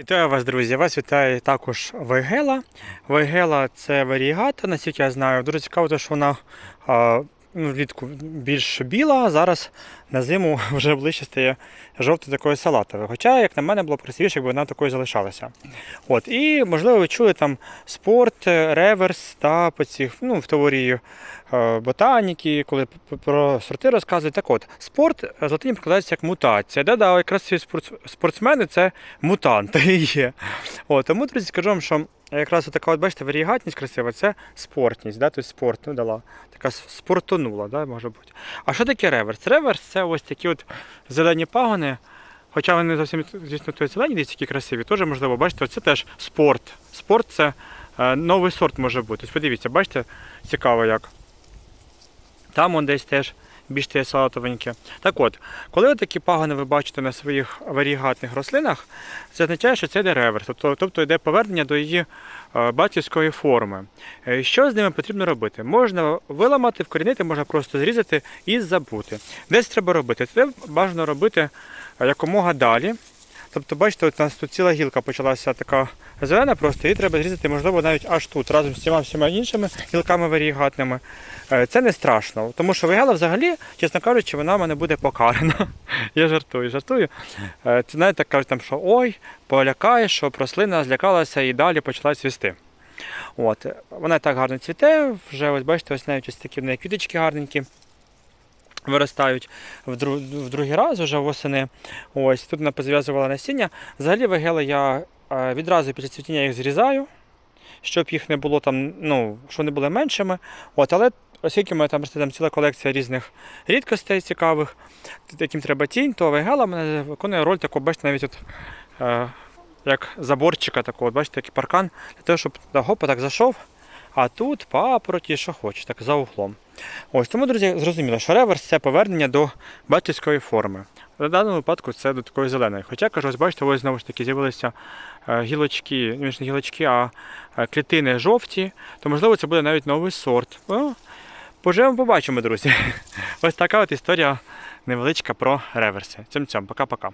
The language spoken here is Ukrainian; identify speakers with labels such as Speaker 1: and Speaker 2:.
Speaker 1: Вітаю вас, друзі! Вас вітає також Вайгела. Вайгела це варігата, наскільки я знаю. Дуже цікаво, що вона ну, влітку більш біла, а зараз на зиму вже ближче стає жовто такою салатовою. Хоча, як на мене, було б красивіше, якби вона такою залишалася. От, і, можливо, ви чули там спорт, реверс та по цих, ну, в теорії е, ботаніки, коли про сорти розказують. Так от, спорт е, з латині прикладається як мутація. Да-да, якраз ці спортсмени це мутанти є. От, тому, друзі, скажу вам, що якраз така, от, бачите, варігатність красива, це спортність, да? тобто спорт ну, дала. Така спортонула, да, може бути. А що таке реверс? Реверс це ось такі от зелені пагони. Хоча вони зовсім, звісно, той зелені, десь такі красиві, теж можливо, бачите, це теж спорт. Спорт це е, новий сорт може бути. Ось подивіться, бачите, цікаво як. Там он десь теж більш те салатовеньке. Так от, коли такі пагони ви бачите на своїх варігатних рослинах, це означає, що це йде реверс, тобто, тобто йде повернення до її е, батьківської форми. Е, Що з ними потрібно робити? Можна виламати, вкорінити, можна просто зрізати і забути. Десь треба робити. Це бажано робити е, якомога далі. Тобто, бачите, от у нас тут ціла гілка почалася така зелена, просто її треба зрізати, можливо, навіть аж тут, разом з цими всіма іншими гілками варігатними. Е, Це не страшно, тому що вигела взагалі, чесно кажучи, вона в мене буде покарана. Я жартую, жартую. Е, Це знаєте, кажуть, що ой, полякає, що рослина злякалася і далі почала цвісти. От. Вона так гарно цвіте, вже ось бачите, ось навіть ось такі в неї квіточки гарненькі. Виростають в, друг, в другий раз вже восени. Ось тут вона позв'язувала насіння. Взагалі вигели я е, відразу після цвітіння їх зрізаю, щоб їх не було там, ну, щоб вони були меншими. От, але оскільки мене там там ціла колекція різних рідкостей цікавих, яким треба тінь, то вигела мене виконує роль такого, бачите, навіть от, е, як заборчика такого, бачите, такий паркан, для того, щоб да, гопа так зайшов. А тут папороті, що хочеш, так за углом. Ось тому, друзі, зрозуміло, що реверс це повернення до батьківської форми. В даному випадку це до такої зеленої. Хоча кажу, ось бачите, ось знову ж таки з'явилися е, гілочки, ну, не гілочки, а е, клітини жовті, то можливо це буде навіть новий сорт. О, поживемо, побачимо, друзі. Ось така от історія невеличка про реверси. Цьом-цьом, пока-пока.